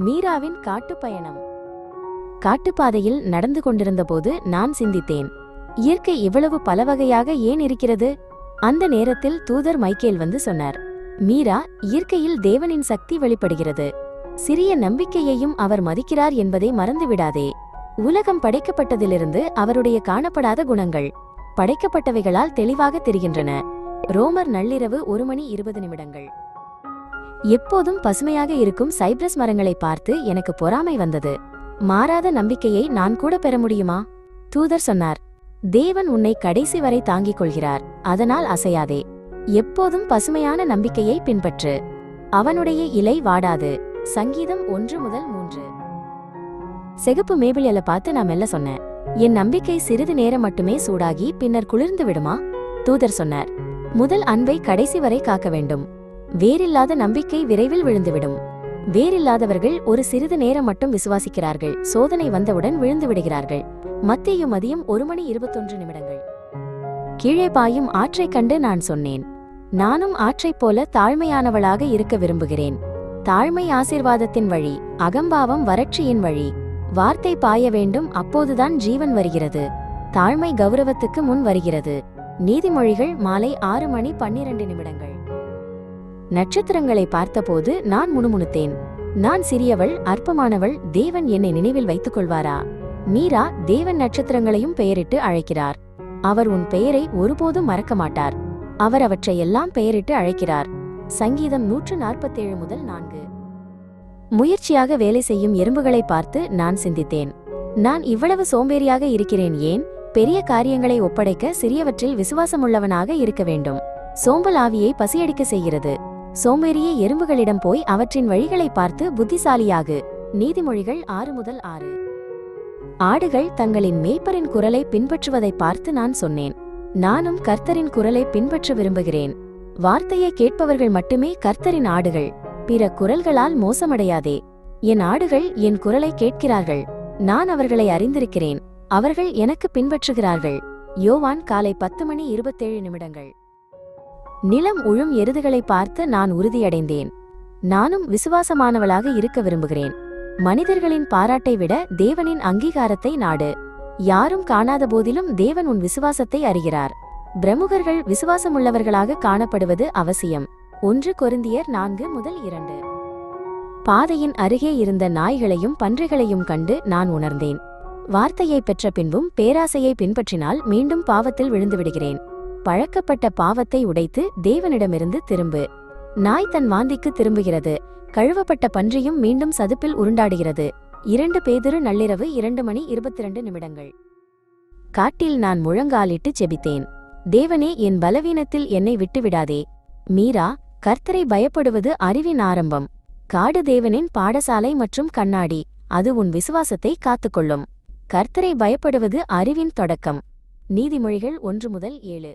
மீராவின் காட்டுப்பயணம். காட்டுப்பாதையில் நடந்து கொண்டிருந்தபோது நான் சிந்தித்தேன். இயற்கை இவ்வளவு பலவகையாக ஏன் இருக்கிறது? அந்த நேரத்தில் தூதர் மைக்கேல் வந்து சொன்னார். மீரா இயற்கையில் தேவனின் சக்தி வெளிப்படுகிறது. சிறிய நம்பிக்கையையும் அவர் மதிக்கிறார் என்பதை மறந்துவிடாதே. உலகம் படைக்கப்பட்டதிலிருந்து அவருடைய காணப்படாத குணங்கள் படைக்கப்பட்டவைகளால் தெளிவாக தெரிகின்றன. ரோமர் நள்ளிரவு ஒரு மணி இருபது நிமிடங்கள். எப்போதும் பசுமையாக இருக்கும் சைப்ரஸ் மரங்களை பார்த்து எனக்கு பொறாமை வந்தது. மாறாத நம்பிக்கையை நான் கூட பெற முடியுமா? தூதர் சொன்னார். தேவன் உன்னை கடைசி வரை தாங்கிக் கொள்கிறார் அதனால் அசையாதே. எப்போதும் பசுமையான நம்பிக்கையை பின்பற்று. அவனுடைய இலை வாடாது. சங்கீதம் ஒன்று முதல் மூன்று. சிகப்பு மேபிளியல பார்த்து நான் மெல்ல சொன்னேன். என் நம்பிக்கை சிறிது நேரம் மட்டுமே சூடாகி பின்னர் குளிர்ந்து விடுமா? தூதர் சொன்னார். முதல் அன்பை கடைசி வரை காக்க வேண்டும். வேறில்லாத நம்பிக்கை விரைவில் விழுந்துவிடும். வேறில்லாதவர்கள் ஒரு சிறிது நேரம் மட்டும் விசுவாசிக்கிறார்கள். சோதனை வந்தவுடன் விழுந்து விடுகிறார்கள் மத்திய மதியம் ஒரு மணி இருபத்தொன்று நிமிடங்கள். கீழே பாயும் ஆற்றைக் கண்டு நான் சொன்னேன். நானும் ஆற்றைப் போல தாழ்மையானவளாக இருக்க விரும்புகிறேன். தாழ்மை ஆசீர்வாதத்தின் வழி அகம்பாவம் வறட்சியின் வழி. வார்த்தை பாய வேண்டும் அப்போதுதான் ஜீவன் வருகிறது. தாழ்மை கௌரவத்துக்கு முன் வருகிறது. நீதிமொழிகள் மாலை ஆறு மணி பன்னிரண்டு நிமிடங்கள். நட்சத்திரங்களை பார்த்தபோது நான் முணுமுணுத்தேன். நான் சிறியவள் அற்பமானவள் தேவன் என்னை நினைவில் வைத்துக் கொள்வாரா மீரா தேவன் நட்சத்திரங்களையும் பெயரிட்டு அழைக்கிறார். அவர் உன் பெயரை ஒருபோதும் மறக்க மாட்டார். அவர் அவற்றை எல்லாம் பெயரிட்டு அழைக்கிறார். சங்கீதம் நூற்று நாற்பத்தேழு முதல் நான்கு. முயற்சியாக வேலை செய்யும் எறும்புகளை பார்த்து நான் சிந்தித்தேன். நான் இவ்வளவு சோம்பேறியாக இருக்கிறேன் ஏன்? பெரிய காரியங்களை ஒப்படைக்க சிறியவற்றில் விசுவாசமுள்ளவனாக இருக்க வேண்டும். சோம்பல் ஆவியை பசியடிக்க செய்கிறது. சோம்பேறியே எறும்புகளிடம் போய் அவற்றின் வழிகளை பார்த்து புத்திசாலியாகு. நீதிமொழிகள் ஆறு முதல் ஆறு. ஆடுகள் தங்களின் மேய்ப்பரின் குரலை பின்பற்றுவதை பார்த்து நான் சொன்னேன். நானும் கர்த்தரின் குரலை பின்பற்ற விரும்புகிறேன். வார்த்தையை கேட்பவர்கள் மட்டுமே கர்த்தரின் ஆடுகள் பிற குரல்களால் மோசமடையாதே. என் ஆடுகள் என் குரலை கேட்கிறார்கள். நான் அவர்களை அறிந்திருக்கிறேன். அவர்கள் எனக்கு பின்பற்றுகிறார்கள். யோவான் காலை பத்து மணி இருபத்தேழு நிமிடங்கள். நிலம் உழும் எருதுகளை பார்த்து நான் உறுதியடைந்தேன். நானும் விசுவாசமானவளாக இருக்க விரும்புகிறேன். மனிதர்களின் பாராட்டை விட தேவனின் அங்கீகாரத்தை நாடு. யாரும் காணாத போதிலும் தேவன் உன் விசுவாசத்தை அறிகிறார். பிரமுகர்கள் விசுவாசமுள்ளவர்களாக காணப்படுவது அவசியம். ஒன்று கொருந்தியர் நான்கு முதல் இரண்டு. பாதையின் அருகே இருந்த நாய்களையும் பன்றிகளையும் கண்டு நான் உணர்ந்தேன். வார்த்தையை பெற்ற பின்பும் பேராசையை பின்பற்றினால் மீண்டும் பாவத்தில் விழுந்து விடுகிறேன். பழக்கப்பட்ட பாவத்தை உடைத்து தேவனிடமிருந்து திரும்பு. நாய் தன் வாந்திக்கு திரும்புகிறது. கழுவப்பட்ட பன்றியும் மீண்டும் சதுப்பில் உருண்டாடுகிறது. இரண்டு பேதிரு நள்ளிரவு இரண்டு மணி இருபத்திரண்டு நிமிடங்கள். காட்டில் நான் முழங்காலிட்டு செபித்தேன். தேவனே என் பலவீனத்தில் என்னை விட்டுவிடாதே. மீரா கர்த்தரை பயப்படுவது அறிவின் ஆரம்பம். காடு தேவனின் பாடசாலை மற்றும் கண்ணாடி அது உன் விசுவாசத்தை காத்துக்கொள்ளும். கர்த்தரை பயப்படுவது அறிவின் தொடக்கம். நீதிமொழிகள் ஒன்று முதல் ஏழு.